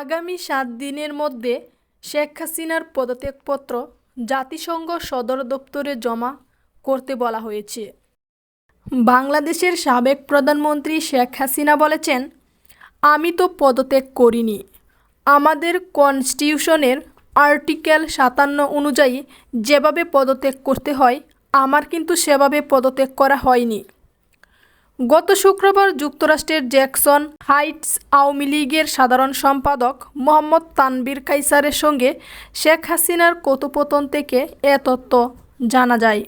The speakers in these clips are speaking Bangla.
আগামী সাত দিনের মধ্যে শেখ হাসিনার পদত্যাগপত্র জাতিসংঘ সদর দপ্তরে জমা করতে বলা হয়েছে। বাংলাদেশের সাবেক প্রধানমন্ত্রী শেখ হাসিনা বলেছেন, আমি তো পদত্যাগ করিনি। আমাদের কনস্টিটিউশনের আর্টিকেল সাতান্ন অনুযায়ী যেভাবে পদত্যাগ করতে হয়, আমার কিন্তু সেভাবে পদত্যাগ করা হয়নি। গত শুক্রবার যুক্তরাষ্ট্রের জ্যাকসন হাইটস আওয়ামী লীগের সাধারণ সম্পাদক মোহাম্মদ তানবীর কাইসারের সঙ্গে শেখ হাসিনার কথোপকথন থেকে এ তথ্য জানা যায়।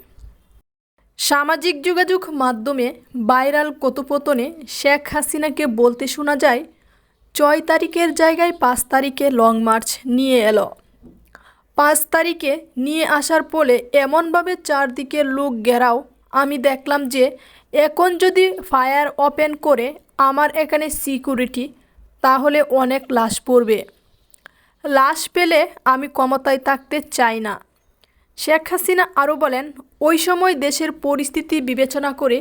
সামাজিক যোগাযোগ মাধ্যমে ভাইরাল কথোপকথনে শেখ হাসিনাকে বলতে শোনা যায়, ছয় তারিখের জায়গায় পাঁচ তারিখে লং মার্চ নিয়ে এলো। পাঁচ তারিখে নিয়ে আসার ফলে এমনভাবে চারদিকে লোক ঘেরাও, আমি দেখলাম যে এখন যদি ফায়ার ওপেন করে আমার এখানে সিকিউরিটি, তাহলে অনেক লাশ পড়বে। লাশ পেলে আমি ক্ষমতায় থাকতে চাই না। শেখ হাসিনা আরও বলেন, ওই সময় দেশের পরিস্থিতি বিবেচনা করে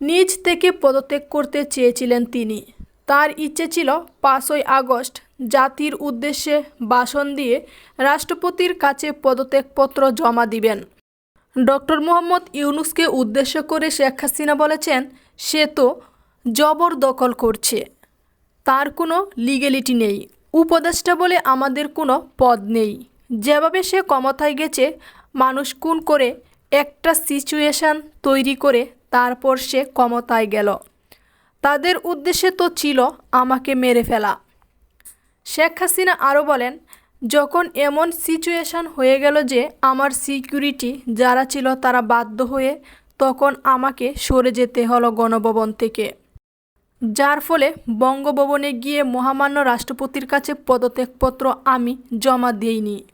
নিজ থেকে পদত্যাগ করতে চেয়েছিলেন তিনি। তার ইচ্ছে ছিল পাঁচই আগস্ট জাতির উদ্দেশ্যে ভাষণ দিয়ে রাষ্ট্রপতির কাছে পদত্যাগপত্র জমা দিবেন। ডক্টর মোহাম্মদ ইউনুসকে উদ্দেশ্য করে শেখ হাসিনা বলেছেন, সে তো জবরদখল করছে। তার কোনো লিগেলিটি নেই। উপদেষ্টা বলে আমাদের কোনো পদ নেই। যেভাবে সে ক্ষমতায় গেছে, মানুষ কোন করে একটা সিচুয়েশান তৈরি করে তারপর সে ক্ষমতায় গেল। তাদের উদ্দেশ্যে তো ছিল আমাকে মেরে ফেলা। শেখ হাসিনা আরও বলেন যখন এমন সিচুয়েশান হয়ে গেল যে আমার সিকিউরিটি যারা ছিল তারা বাধ্য হয়ে তখন আমাকে সরে যেতে হলো গণভবন থেকে। যার ফলে বঙ্গভবনে গিয়ে মহামান্য রাষ্ট্রপতির কাছে পদত্যাগপত্র আমি জমা দিইনি।